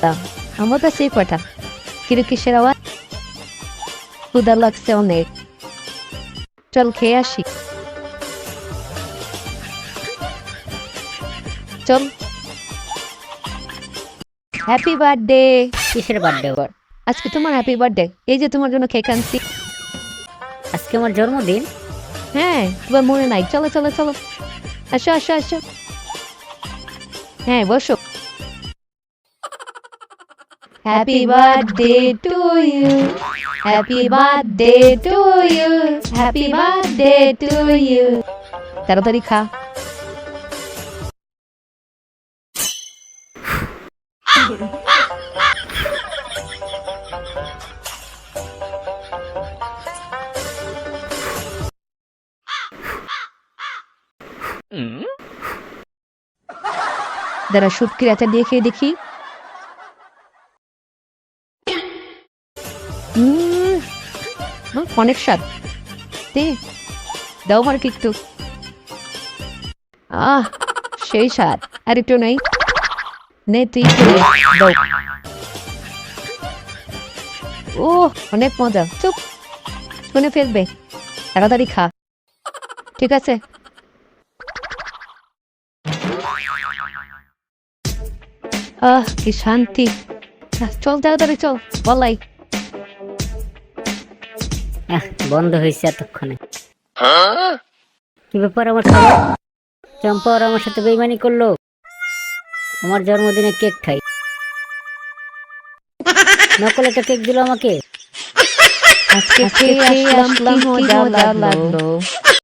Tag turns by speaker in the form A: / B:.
A: তা আমার কাছে এই কটা কিরু কিসের আওয়াজ? ক্ষুদা লাগছে অনেক। চল হ্যাপি বার্থডে
B: কিসের বার্থডে ওর
A: আজকে তোমার হ্যাপি বার্থডে এই যে তোমার জন্য কেক আনছি।
B: আজকে আমার জন্মদিন?
A: হ্যাঁ তোমার মনে নাই। চলো চলো চলো। আসো আসো আসো। হ্যাঁ বসো। Happy birthday to you happy birthday to you happy birthday to you তাড়াতাড়ি খা দাঁড়া শুটকির আচার দিয়ে খেয়ে দেখি অনেক স্বাদ। দে, দাও আমার একটু। আহ, সেই স্বাদ। আর একটু নেই। নে, তুই দাও। ও অনেক মজা। চুপ, শুনে ফেলবে। তাড়াতাড়ি খা। ঠিক আছে। আহ, কি শান্তি। চল, তাড়াতাড়ি চল। বলাই।
B: বন্ধ হয়েছে এতক্ষণে। কি ব্যাপার আমার সাথে চম্পা ওরা আমার সাথে বেইমানি করল। আমার জন্মদিনে কেক খাই। নকলে একটা কেক দিল আমাকে।
A: আজকে আসলাম, কি মজা লাগল।